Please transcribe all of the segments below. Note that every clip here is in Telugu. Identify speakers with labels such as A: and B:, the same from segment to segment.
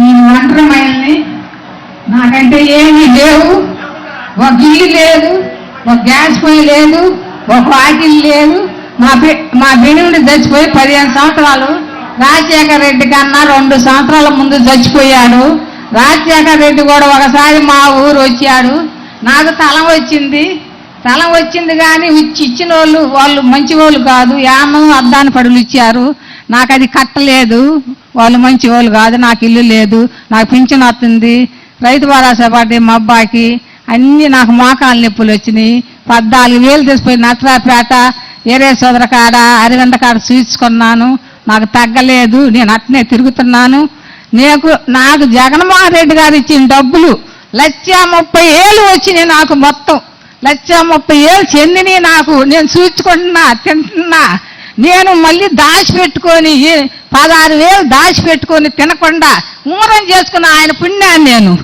A: నేను ఒంటరిమైల్ని నాకంటే ఏమీ లేవు. ఒక ఇల్లు లేదు ఒక గ్యాస్ పొయ్యి లేదు ఒక వాకిల్ లేదు మా మా బినుడు చచ్చిపోయి పదిహేను సంవత్సరాలు. రాజశేఖర రెడ్డి కన్నా రెండు సంవత్సరాల ముందు చచ్చిపోయాడు. రాజశేఖర రెడ్డి కూడా ఒకసారి మా ఊరు వచ్చాడు. నాకు తలం వచ్చింది. తలం వచ్చింది కానీ ఇచ్చిన వాళ్ళు వాళ్ళు మంచి వాళ్ళు కాదు. యానం అద్దాని పడులు ఇచ్చారు. నాకు అది కట్టలేదు. వాళ్ళు మంచి వాళ్ళు కాదు నాకు ఇల్లు లేదు నాకు పింఛన్ వస్తుంది. రైతు భరోసా పార్టీ మా అబ్బాయికి. అన్ని నాకు మోకాలు నొప్పులు వచ్చినాయి. పద్నాలుగు వేలు తీసిపోయి నత్రాపేట ఏరే సోదర కాడ అరగంట కాడ చూసుకున్నాను నాకు తగ్గలేదు నేను అట్నే తిరుగుతున్నాను. నీకు నాకు జగన్మోహన్ రెడ్డి గారు ఇచ్చిన డబ్బులు లక్ష ముప్పై ఏళ్ళు వచ్చినాయి నాకు మొత్తం. లక్ష ముప్పై ఏళ్ళు చెందినవి నాకు. నేను చూచుకుంటున్నా తింటున్నా. నేను మళ్ళీ దాచిపెట్టుకొని పదహారు వేలు దాచిపెట్టుకొని తినకుండా ఊరం చేసుకున్న ఆయన పుణ్యాన్ని నేను.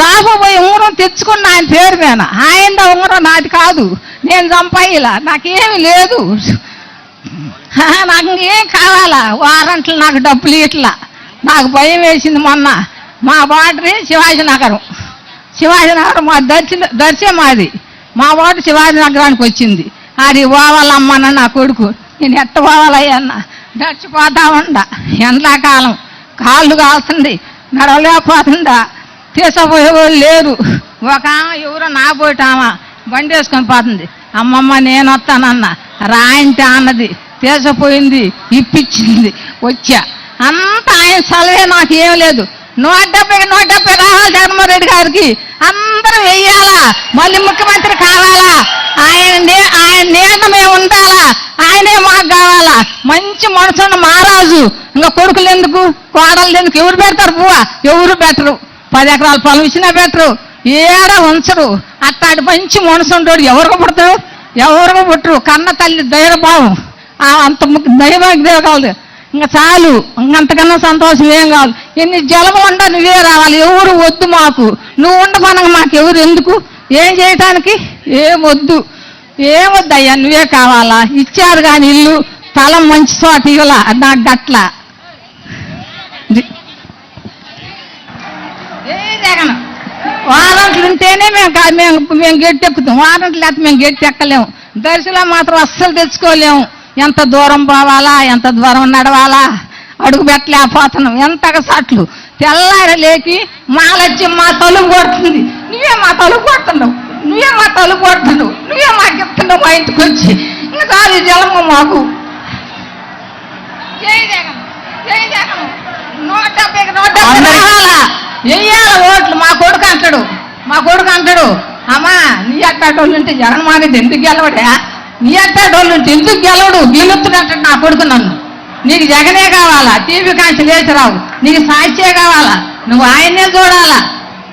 A: చాపు పోయి ఊరం తెచ్చుకున్న ఆయన పేరు మీద. ఆయన ఊరం నాది కాదు. నేను చంపాయిలా నాకేమి లేదు. నాకు ఏం కావాలా? వారంట్లు నాకు డబ్బులు ఇట్లా. నాకు భయం వేసింది మొన్న. మా బాటరీ శివాజీనగరం. శివాజీనగరం మా దర్శి దర్శే మాది. మా బార్డర్ శివాజీ నగరానికి వచ్చింది అది పోవాలమ్మన్న నా కొడుకు. నేను ఎట్ట పోవాలయ్యన్నా దర్చిపోతా ఉండ ఎండాకాలం కాళ్ళు కాల్సింది నడవలేకపోతుందా? తీసపోయేవాళ్ళు లేరు ఒక ఆమె ఎవరో నా పోయిటామా బండి వేసుకొని పోతుంది. అమ్మమ్మ నేను వస్తానన్న రాయంటే అన్నది తీసపోయింది ఇప్పించింది వచ్చా. అంతా ఆయన చలవే నాకు ఏం లేదు. నూట డెబ్బై నూట డెబ్బై రావాలి జగన్మోహన్ రెడ్డి గారికి. అందరూ వెయ్యాలా? మళ్ళీ ముఖ్యమంత్రి కావాలా? ఆయన నే- ఆయన నేను మేము ఉండాలా? ఆయనే మాకు కావాలా? మంచి మనసున్న మహారాజు. ఇంకా కొడుకులు ఎందుకు? కోడలు ఎందుకు? ఎవరు పెడతారు పువ్వా? ఎవరు పెట్టరు. పది ఎకరాల పొలం ఇచ్చినా పెట్టరు. ఏడ ఉంచరు. అట్టాడి మంచి మనసు ఉండోడు ఎవరికి పుడతారు ఎవరికి పుట్టరు. కన్న తల్లి దైవభావం. ఆ అంత ముఖ్య దైవం కావాలి. ఇంకా చాలు. ఇంకంతకన్నా సంతోషం ఏం కావాలి? ఎన్ని జలము ఉండ నువ్వే రావాలి. ఎవరు వద్దు మాకు. నువ్వు ఉండమనగా మాకు ఎవరు ఎందుకు? ఏం చేయటానికి? ఏం వద్దు. ఏం వద్దు అయ్యా నువ్వే కావాలా? ఇచ్చారు కానీ ఇల్లు. స్థలం మంచి చోట ఇవ్వాల నాకు గట్ల వారంట్లు ఉంటేనే మేము మేము మేము గట్టి ఎక్కుతాం. వారంట్లు లేకపోతే మేము గట్టి ఎక్కలేము. దర్శనం మాత్రం అస్సలు తెచ్చుకోలేము. ఎంత దూరం పోవాలా ఎంత దూరం నడవాలా అడుగు పెట్టలేకపోతున్నాం. ఎంతగా సట్లు తెల్లార లేకి మాలొచ్చి మా తలుపు కొడుతుంది. నువ్వే మా తలుపు కొడుతున్నావు. నువ్వే మా తలుపు కొడుతున్నావు. నువ్వే మాకు ఇస్తున్నావు మా ఇంటికి వచ్చి. ఇంకా చాలు జలము మాకు. వెయ్యాల ఓట్లు మా కొడుకు అంటాడు. మా కొడుకు అంటాడు అమ్మా నీ అట్టాటోళ్ళు ఉంటే జగన్మోహన్ రెడ్డి ఎందుకు గెలవడా? నీ అట్టాటోళ్ళు ఉంటే ఎందుకు గెలవడు? గెలుస్తున్నట్టు నా కొడుకు నన్ను. నీకు జగనే కావాలా? టీవీ కాంచి లేచి రావు నీకు సాక్షే కావాలా? నువ్వు ఆయన్నే చూడాలా?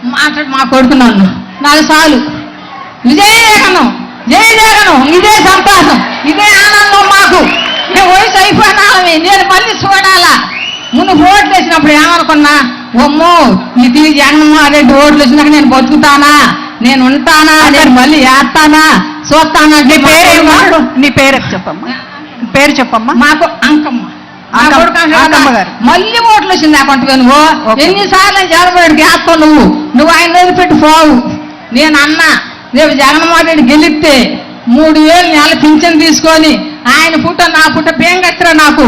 A: మాట్లాడు మా కొడుకు నన్ను. నాకు చాలు విజయ జగనం. జయ జగనం. ఇదే సంతోషం. ఇదే ఆనందం మాకు. మేము వయసు అయిపోయినామే నేను మళ్ళీ చూడాలా ముందు ఓట్లు వేసినప్పుడు ఏమనుకున్నా? ఒమ్మో ఈ తిరిగి జగన్మోహన్ రెడ్డి ఓట్లు వచ్చినాక నేను బతుకుతానా? నేను ఉంటానా? నేను మళ్ళీ వేస్తానా చూస్తానా?
B: నీ
A: మాకు
B: నీ పేరు చెప్పమ్మా? పేరు చెప్పమ్మా?
A: మాకు అంకమ్మ. మళ్ళీ ఓట్లు వచ్చింది అకౌంట్ నువ్వు. ఎన్నిసార్లు జగన్మోహన్ వేస్తావు నువ్వు? నువ్వు ఆయన వదిలిపెట్టి పోవు. నేను అన్నా రేపు జగన్మోహన్ రెడ్డి గెలిస్తే మూడు వేలు నెల పింఛన్ తీసుకొని ఆయన పుట్ట నా పుట్ట పేం కట్టరా నాకు?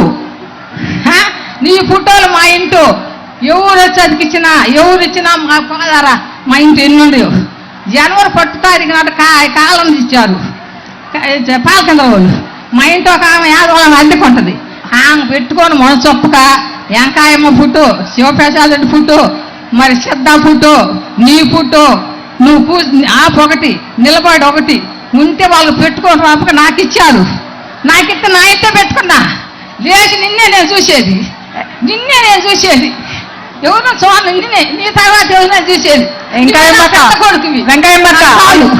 A: నీ ఫోటోలు మా ఇంటో ఎవరు వచ్చి అతికిచ్చినా ఎవరు ఇచ్చినా మా పోదారా మా ఇంటి ఎన్నుండి జనవరి పట్టు తారీఖు నాటి కా కాలం ఇచ్చారు. పాలకింద వాళ్ళు. మా ఇంట్లో ఒక ఆమె యాదవాళ్ళని అల్లుకుంటది ఆమె పెట్టుకొని మనసొప్పక వెంకాయమ్మ పుట్టు శివప్రసాద్ రెడ్డి ఫోటో మరి సిద్ధ పుట్టు నీ పుట్టు నువ్వు కూ ఆపు ఒకటి నిలబడి ఒకటి ఉంటే వాళ్ళు పెట్టుకొని రాపక నాకు ఇచ్చారు నాకు ఇస్తే నా ఇంటే పెట్టుకున్నా. లేచి నిన్నే నేను చూసేది. నిన్నే నేను చూసేది. ఎవరినో చూడాలి నిన్నే నీ తర్వాత ఎవరినో చూసేది.
B: వెంకాయమ్మ అక్క.
A: కొడుకువి.
B: వెంకాయమ్మ అక్క.
A: చాలు.